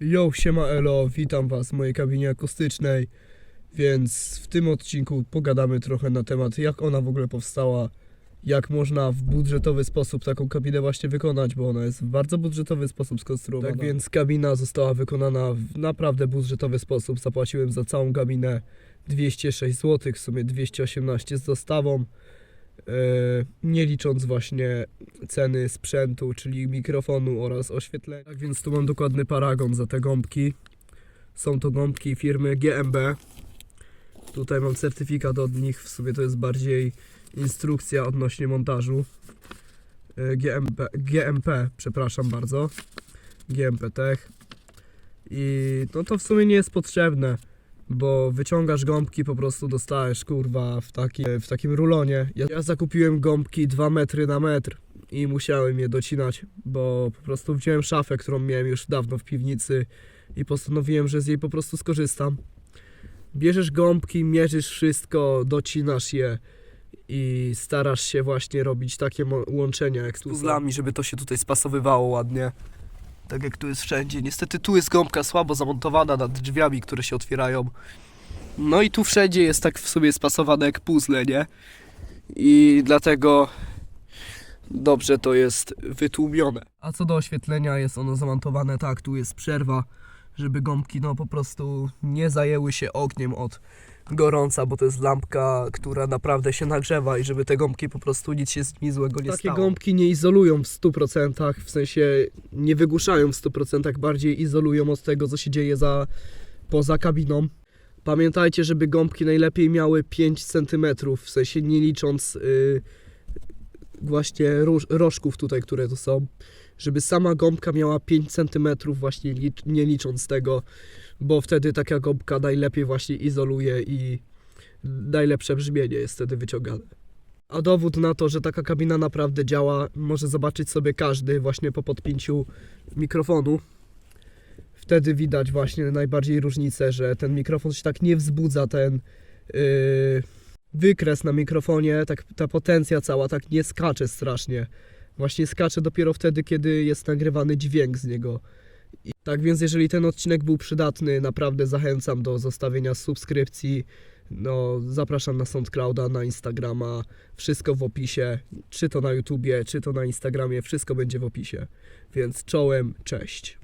Yo, siema elo, witam was w mojej kabinie akustycznej, więc w tym odcinku pogadamy trochę na temat jak ona w ogóle powstała, jak można w budżetowy sposób taką kabinę właśnie wykonać, bo ona jest w bardzo budżetowy sposób skonstruowana. Tak więc kabina została wykonana w naprawdę budżetowy sposób, zapłaciłem za całą kabinę 206 zł, w sumie 218 z dostawą. E, Nie licząc właśnie ceny sprzętu, czyli mikrofonu oraz oświetlenia. Tak więc tu mam dokładny paragon za te gąbki. Są to gąbki firmy GMB. Tutaj mam certyfikat od nich, w sumie to jest bardziej instrukcja odnośnie montażu. E, GMP, GMP, przepraszam bardzo. GMP Tech. I no to w sumie nie jest potrzebne, bo wyciągasz gąbki, po prostu dostajesz kurwa w, taki, w takim rulonie. Ja, ja zakupiłem gąbki 2 metry na metr i musiałem je docinać, bo po prostu wziąłem szafę, którą miałem już dawno w piwnicy i postanowiłem, że z jej po prostu skorzystam. Bierzesz gąbki, mierzysz wszystko, docinasz je i starasz się właśnie robić takie łączenia jak z puzzlami, żeby to się tutaj spasowywało ładnie. Tak jak tu jest wszędzie. Niestety tu jest gąbka słabo zamontowana nad drzwiami, które się otwierają. No i tu wszędzie jest tak w sobie spasowane jak puzzle, nie? I dlatego dobrze to jest wytłumione. A co do oświetlenia, jest ono zamontowane tak, tu jest przerwa, żeby gąbki no po prostu nie zajęły się ogniem od gorąca, bo to jest lampka, która naprawdę się nagrzewa i żeby te gąbki po prostu nic się z nimi złego nie Takie stało. gąbki nie izolują w 100%, w sensie nie wygłuszają w 100%, bardziej izolują od tego, co się dzieje za, poza kabiną. Pamiętajcie, żeby gąbki najlepiej miały 5 cm, w sensie nie licząc y, właśnie róż, rożków tutaj, które tu są. Żeby sama gąbka miała 5 cm, właśnie licz, nie licząc tego, bo wtedy taka gąbka najlepiej właśnie izoluje i najlepsze brzmienie jest wtedy wyciągane. A dowód na to, że taka kabina naprawdę działa, może zobaczyć sobie każdy właśnie po podpięciu mikrofonu. Wtedy widać właśnie najbardziej różnicę, że ten mikrofon się tak nie wzbudza, ten yy, wykres na mikrofonie, tak ta potencja cała tak nie skacze strasznie. Właśnie skacze dopiero wtedy, kiedy jest nagrywany dźwięk z niego. I tak więc jeżeli ten odcinek był przydatny, naprawdę zachęcam do zostawienia subskrypcji. No, zapraszam na SoundClouda, na Instagrama, wszystko w opisie, czy to na YouTubie, czy to na Instagramie, wszystko będzie w opisie. Więc czołem, cześć.